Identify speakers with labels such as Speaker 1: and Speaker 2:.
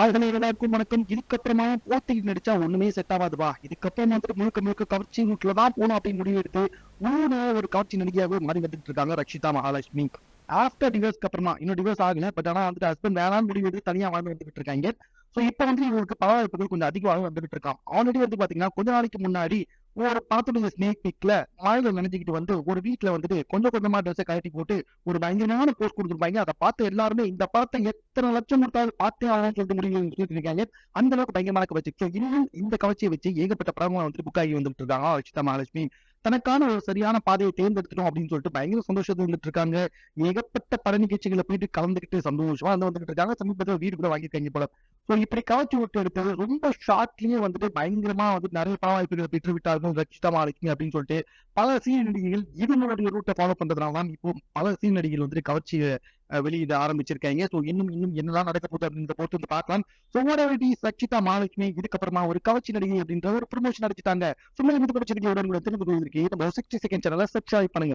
Speaker 1: ஆள்களை எல்லாருக்கும் வணக்கம். இதுக்கப்புறமா போட்டியில் நடிச்சா ஒண்ணுமே செட் ஆகாதுவா இதுக்கப்புறம் வந்துட்டு முழுக்க முழுக்க கவர்ச்சி ரூட்ல தான் போகணும் அப்படின்னு முடிவு எடுத்து ஒரு கவர்ச்சி நடிகையாகவே மாறி வந்துட்டு இருக்காங்க ரக்ஷிதா மகாலட்சுமி. ஆஃப்டர் டிவோர்ஸ்க்கு அப்புறமா இன்னும் டிவோர்ஸ் ஆகல பட் ஆனா வந்துட்டு ஹஸ்பண்ட் வேணாம் முடிவு எடுத்து தனியா வாழ்ந்து வந்துட்டு இருக்காங்க. சோ இப்போ வந்து இவங்களுக்கு பலவாய்ப்புகள் கொஞ்சம் அதிகமாக வந்துட்டு இருக்கான் ஆல்ரெடி வந்து பாத்தீங்கன்னா கொஞ்ச நாளைக்கு முன்னாடி ஒரு படத்துடைய ஸ்னேக் பிக்ல மழையில நினைஞ்சுக்கிட்டு வந்து ஒரு வீட்டுல வந்துட்டு கொஞ்சம் கொஞ்சமா ட்ரெஸ்ஸை கழட்டி போட்டு ஒரு பயங்கரமான போஸ்ட் கொடுத்துருப்பாங்க. அதை பார்த்து எல்லாருமே இந்த படத்தை எத்தனை லட்சம் கொடுத்தாலும் பார்த்தே ஆகணும்னு சொல்லிட்டு முடிவு சொல்லிட்டு இருக்காங்க அந்த அளவுக்கு பயங்கரமான கவர்ச்சி. ஸோ இன்னும் இந்த கவர்ச்சியை வச்சு ஏகப்பட்ட படங்கள் வந்துட்டு புக் ஆகி வந்துட்டு இருக்காங்க. ரச்சிதா மகாலட்சுமி. தனக்கான ஒரு சரியான பாதையை தேர்ந்தெடுத்துட்டோம் அப்படின்னு சொல்லிட்டு பயங்கர சந்தோஷத்தை வந்துட்டு இருக்காங்க. ஏகப்பட்ட பட நிகழ்ச்சிகளை போயிட்டு கலந்துக்கிட்டு சந்தோஷமா வந்து வந்துட்டு இருக்காங்க. சமீபத்தில் வீடு கூட வாங்கியிருக்காங்க போல. ஸோ இப்படி கவர்ச்சி விட்டு எடுத்தது ரொம்ப ஷார்ட்லயே வந்துட்டு பயங்கரமா வந்து நிறைய பட பெற்று விட்டார்கள் ரச்சிதா இருக்கீங்க அப்படின்னு சொல்லிட்டு பல சீன் நடிகைகள் இவங்களுடைய ரூட்டை ஃபாலோ பண்றதுனால தான் இப்போ பல சீன் நடிகைகள் வந்துட்டு கவர்ச்சியை வெளியிட ஆரம்பிச்சிருக்காங்க. ஸோ இன்னும் இன்னும் என்னதான் நடக்க போகுது அப்படின்றத பொறுத்து வந்து பார்க்கலாம். ஸோ ஓடவடி சச்சிதா மாலட்சுமி இதுக்கப்புறமா ஒரு கவர்ச்சி நடிகை அப்படின்ற ஒரு ப்ரொமோஷன் அடிச்சுட்டாங்க. சும்மா இது உடனே திரும்ப இருக்கு நம்ம சிக்ஸ்டி செகண்ட் சேனலை சப்ஸ்கிரைப் பண்ணுங்க.